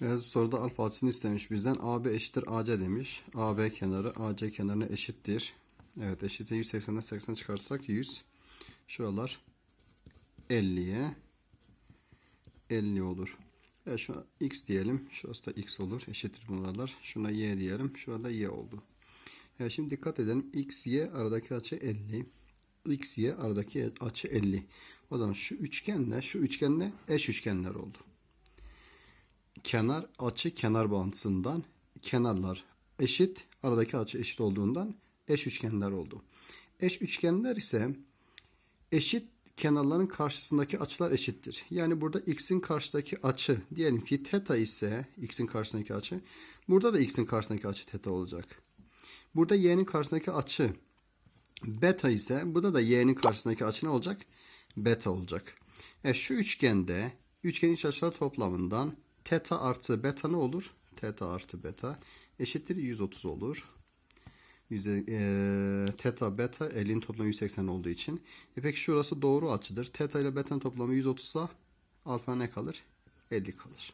Evet, soruda alfa açısını istemiş bizden. AB eşittir AC demiş. AB kenarı AC kenarına eşittir. Evet eşitse 180'den 80 çıkarsak 100. Şuralar 50'ye 50 olur. Evet şu x diyelim. Şurası da x olur. Eşittir bunlar. Şuna y diyelim. Şurada y oldu. Evet şimdi dikkat edelim. x, y aradaki açı 50. x, y aradaki açı 50. O zaman şu üçgenle şu üçgenle eş üçgenler oldu kenar açı kenar bağıntısından kenarlar eşit aradaki açı eşit olduğundan eş üçgenler oldu. Eş üçgenler ise eşit kenarların karşısındaki açılar eşittir. Yani burada x'in karşısındaki açı diyelim ki teta ise x'in karşısındaki açı burada da x'in karşısındaki açı teta olacak. Burada y'nin karşısındaki açı beta ise burada da y'nin karşısındaki açı ne olacak? Beta olacak. E şu üçgende üçgen iç açılar toplamından teta artı beta ne olur? Teta artı beta eşittir 130 olur. Yüze, e, teta beta 50'nin toplamı 180 olduğu için. E peki şurası doğru açıdır. Teta ile beta'nın toplamı 130 ise alfa ne kalır? 50 kalır.